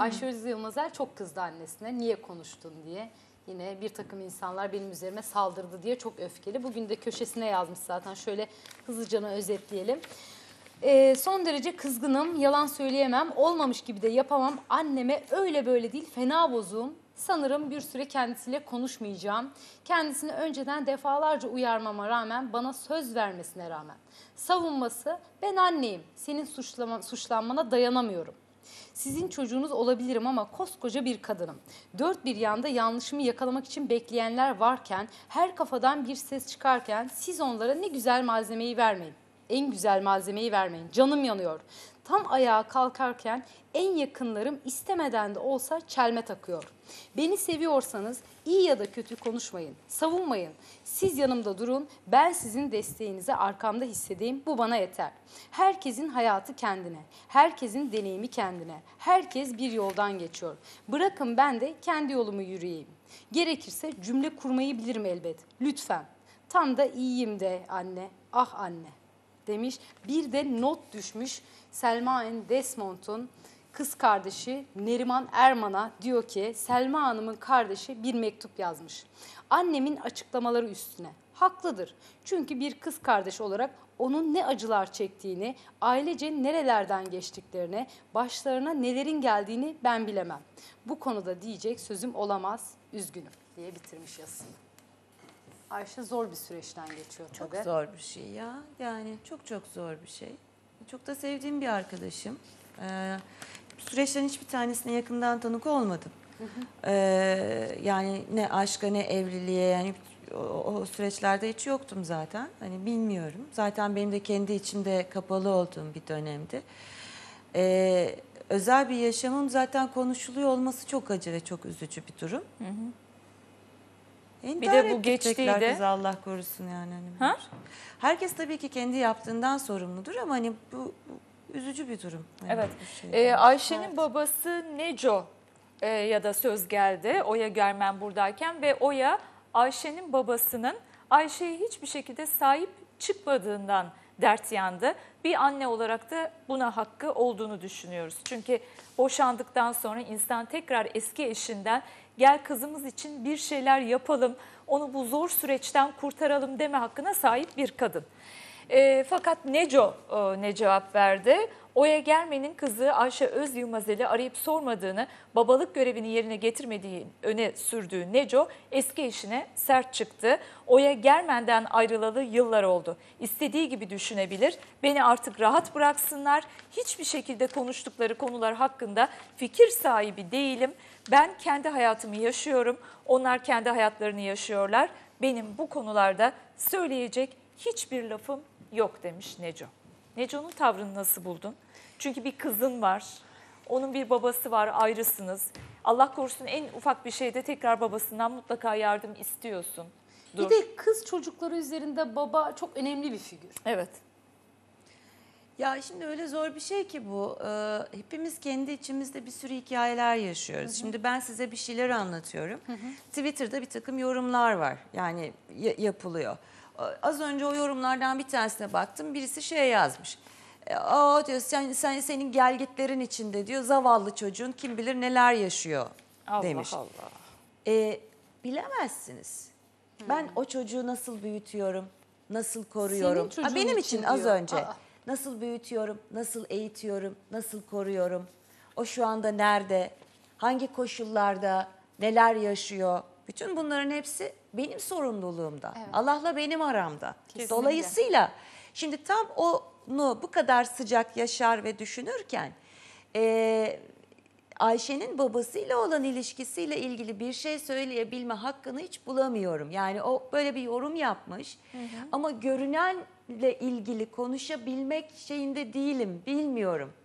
Ayşe Özde Yılmazer çok kızdı annesine. Niye konuştun diye. Yine bir takım insanlar benim üzerime saldırdı diye çok öfkeli. Bugün de köşesine yazmış zaten. Şöyle hızlıca özetleyelim. Ee, son derece kızgınım, yalan söyleyemem, olmamış gibi de yapamam. Anneme öyle böyle değil, fena bozuğum. Sanırım bir süre kendisiyle konuşmayacağım. Kendisini önceden defalarca uyarmama rağmen, bana söz vermesine rağmen. Savunması, ben anneyim, senin suçlama, suçlanmana dayanamıyorum. Sizin çocuğunuz olabilirim ama koskoca bir kadınım. Dört bir yanda yanlışımı yakalamak için bekleyenler varken, her kafadan bir ses çıkarken siz onlara ne güzel malzemeyi vermeyin. En güzel malzemeyi vermeyin. Canım yanıyor. Tam ayağa kalkarken en yakınlarım istemeden de olsa çelme takıyor. Beni seviyorsanız iyi ya da kötü konuşmayın, savunmayın. Siz yanımda durun, ben sizin desteğinizi arkamda hissedeyim, bu bana yeter. Herkesin hayatı kendine, herkesin deneyimi kendine, herkes bir yoldan geçiyor. Bırakın ben de kendi yolumu yürüyeyim. Gerekirse cümle kurmayı bilirim elbet, lütfen. Tam da iyiyim de anne, ah anne demiş. Bir de not düşmüş Selma en Desmont'un kız kardeşi Neriman Erman'a diyor ki Selma Hanım'ın kardeşi bir mektup yazmış. Annemin açıklamaları üstüne. Haklıdır. Çünkü bir kız kardeş olarak onun ne acılar çektiğini, ailece nerelerden geçtiklerini, başlarına nelerin geldiğini ben bilemem. Bu konuda diyecek sözüm olamaz, üzgünüm diye bitirmiş yazısını. Ayşe zor bir süreçten geçiyor Çok tabii. zor bir şey ya. Yani çok çok zor bir şey. Çok da sevdiğim bir arkadaşım. Ee, süreçlerin hiçbir tanesine yakından tanık olmadım. Ee, yani ne aşka ne evliliğe yani o, o süreçlerde hiç yoktum zaten. Hani bilmiyorum. Zaten benim de kendi içimde kapalı olduğum bir dönemdi. Ee, özel bir yaşamım zaten konuşuluyor olması çok acı ve çok üzücü bir durum. Bir İntihar de bu tekrar kız Allah korusun yani. Hani Ha? Herkes tabii ki kendi yaptığından sorumludur ama hani bu, bu üzücü bir durum. Yani Evet. şey. Ee, Ayşe'nin babası Neco e, ya da söz geldi Oya Germen buradayken ve Oya Ayşe'nin babasının Ayşe'ye hiçbir şekilde sahip çıkmadığından dert yandı. Bir anne olarak da buna hakkı olduğunu düşünüyoruz. Çünkü boşandıktan sonra insan tekrar eski eşinden gel kızımız için bir şeyler yapalım, onu bu zor süreçten kurtaralım deme hakkına sahip bir kadın. E, fakat Neco e, ne cevap verdi? Oya Germen'in kızı Ayşe Öz Yılmazel'i arayıp sormadığını, babalık görevini yerine getirmediği öne sürdüğü Neco eski eşine sert çıktı. Oya Germen'den ayrılalı yıllar oldu. İstediği gibi düşünebilir. Beni artık rahat bıraksınlar. Hiçbir şekilde konuştukları konular hakkında fikir sahibi değilim. Ben kendi hayatımı yaşıyorum. Onlar kendi hayatlarını yaşıyorlar. Benim bu konularda söyleyecek hiçbir lafım yok demiş Neco. Neco'nun tavrını nasıl buldun? Çünkü bir kızın var. Onun bir babası var ayrısınız. Allah korusun en ufak bir şeyde tekrar babasından mutlaka yardım istiyorsun. Dur. Bir de kız çocukları üzerinde baba çok önemli bir figür. Evet. Ya şimdi öyle zor bir şey ki bu. Ee, hepimiz kendi içimizde bir sürü hikayeler yaşıyoruz. Şimdi ben size bir şeyler anlatıyorum. Twitter'da bir takım yorumlar var. Yani ya- yapılıyor. Ee, Az önce o yorumlardan bir tanesine baktım. Birisi şey yazmış. E, Aa diyor sen, sen senin gelgitlerin içinde diyor zavallı çocuğun kim bilir neler yaşıyor Allah demiş. Allah. E, bilemezsiniz. Ben o çocuğu nasıl büyütüyorum, nasıl koruyorum. Ha, benim için için az diyor. önce. Aa. Nasıl büyütüyorum, nasıl eğitiyorum, nasıl koruyorum. O şu anda nerede, hangi koşullarda, neler yaşıyor. Bütün bunların hepsi benim sorumluluğumda. Allah'la benim aramda. Kesinlikle. Dolayısıyla şimdi tam onu bu kadar sıcak yaşar ve düşünürken... eee Ayşe'nin babasıyla olan ilişkisiyle ilgili bir şey söyleyebilme hakkını hiç bulamıyorum. Yani o böyle bir yorum yapmış ama görünenle ilgili konuşabilmek şeyinde değilim, bilmiyorum.